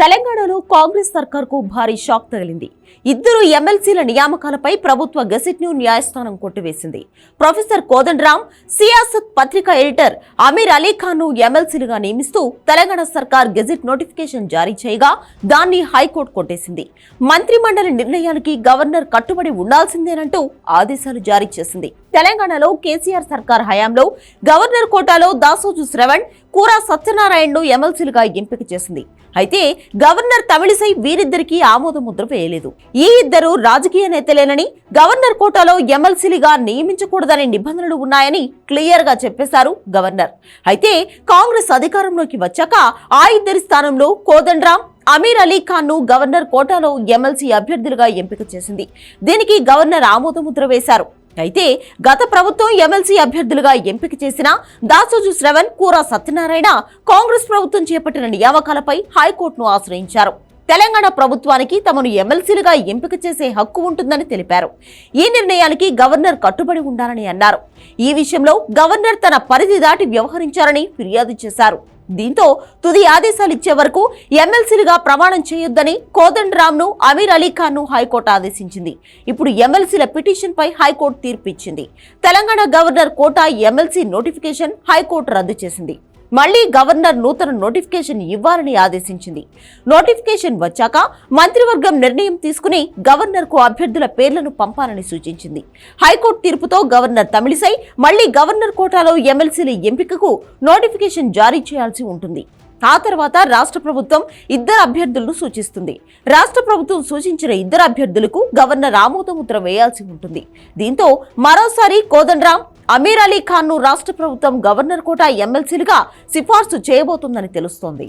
తెలంగాణలో కాంగ్రెస్ సర్కార్కు భారీ షాక్ తగిలింది. ఇద్దరు ఎమ్మెల్సీల నియామకాలపై ప్రభుత్వ గెజిట్ను న్యాయస్థానం కొట్టివేసింది. ప్రొఫెసర్ కోదండరామ్ సియాసత్ పత్రిక ఎడిటర్ అమీర్ అలీ ఖాన్ను ఎమ్మెల్సీలుగా నియమిస్తూ తెలంగాణ సర్కార్ గెజిట్ నోటిఫికేషన్ జారీ చేయగా దాన్ని హైకోర్టు కొట్టేసింది. మంత్రిమండలి నిర్ణయానికి గవర్నర్ కట్టుబడి ఉండాల్సిందేనంటూ ఆదేశాలు జారీ చేసింది. తెలంగాణలో కేసీఆర్ సర్కార్ హయాంలో గవర్నర్ కోటాలో దాసోజు శ్రవణ్ కూరా సత్యనారాయణను ఎమ్మెల్సీలుగా ఎంపిక చేసింది. అయితే గవర్నర్ తమిళిసై వీరిద్దరికీ ఆమోద ముద్ర వేయలేదు. ఈ ఇద్దరు రాజకీయ నేతలేనని గవర్నర్ కోటాలో ఎమ్మెల్సీలుగా నియమించకూడదనే నిబంధనలు ఉన్నాయని క్లియర్గా చెప్పేశారు గవర్నర్. అయితే కాంగ్రెస్ అధికారంలోకి వచ్చాక ఆ ఇద్దరి స్థానంలో కోదండ్రామ్ అమీర్ అలీ ఖాన్ను గవర్నర్ కోటాలో ఎమ్మెల్సీ అభ్యర్థులుగా ఎంపిక చేసింది. దీనికి గవర్నర్ ఆమోద ముద్ర వేశారు. అయితే గత ప్రభుత్వం ఎమ్మెల్సీ అభ్యర్థులుగా ఎంపిక చేసిన దాసోజు శ్రవణ్ కూర సత్యనారాయణ కాంగ్రెస్ ప్రభుత్వం చేపట్టిన నియామకాలపై హైకోర్టును ఆశ్రయించారు. తెలంగాణ ప్రభుత్వానికి తమను ఎమ్మెల్సీలుగా ఎంపిక చేసే హక్కు ఉంటుందని తెలిపారు. ఈ నిర్ణయానికి గవర్నర్ కట్టుబడి ఉండాలని అన్నారు. ఈ విషయంలో గవర్నర్ తన పరిధి దాటి వ్యవహరించారని ఫిర్యాదు చేశారు. దీంతో తుది ఆదేశాలు ఇచ్చే వరకు ఎమ్మెల్సీలుగా ప్రమాణం చేయొద్దని కోదండరామ్ను అమీర్ అలీ ఖాన్ను హైకోర్టు ఆదేశించింది. ఇప్పుడు ఎమ్మెల్సీల పిటిషన్పై హైకోర్టు తీర్పు ఇచ్చింది Telangana governor quota MLC notification high court రద్దు చేసింది. మళ్ళీ గవర్నర్ నూతన నోటిఫికేషన్ ఇవ్వాలని ఆదేశించింది. నోటిఫికేషన్ వచ్చాక మంత్రివర్గం నిర్ణయం తీసుకుని గవర్నర్కు అభ్యర్థుల పేర్లను పంపాలని సూచించింది. హైకోర్టు తీర్పుతో గవర్నర్ తమిళిసై మళ్ళీ గవర్నర్ కోటాలో ఎమ్మెల్సీల ఎంపికకు నోటిఫికేషన్ జారీ చేయాల్సి ఉంటుంది. ఆ తర్వాత రాష్ట్ర ప్రభుత్వం ఇద్దరు అభ్యర్థులను సూచిస్తుంది. రాష్ట్ర ప్రభుత్వం సూచించిన ఇద్దరు అభ్యర్థులకు గవర్నర్ ఆమోదముద్ర వేయాల్సి ఉంటుంది. దీంతో మరోసారి కోదండరాం అమీర్ అలీ ఖాన్ను రాష్ట్ర ప్రభుత్వం గవర్నర్ కోటా ఎమ్మెల్సీలుగా సిఫార్సు చేయబోతుందని తెలుస్తోంది.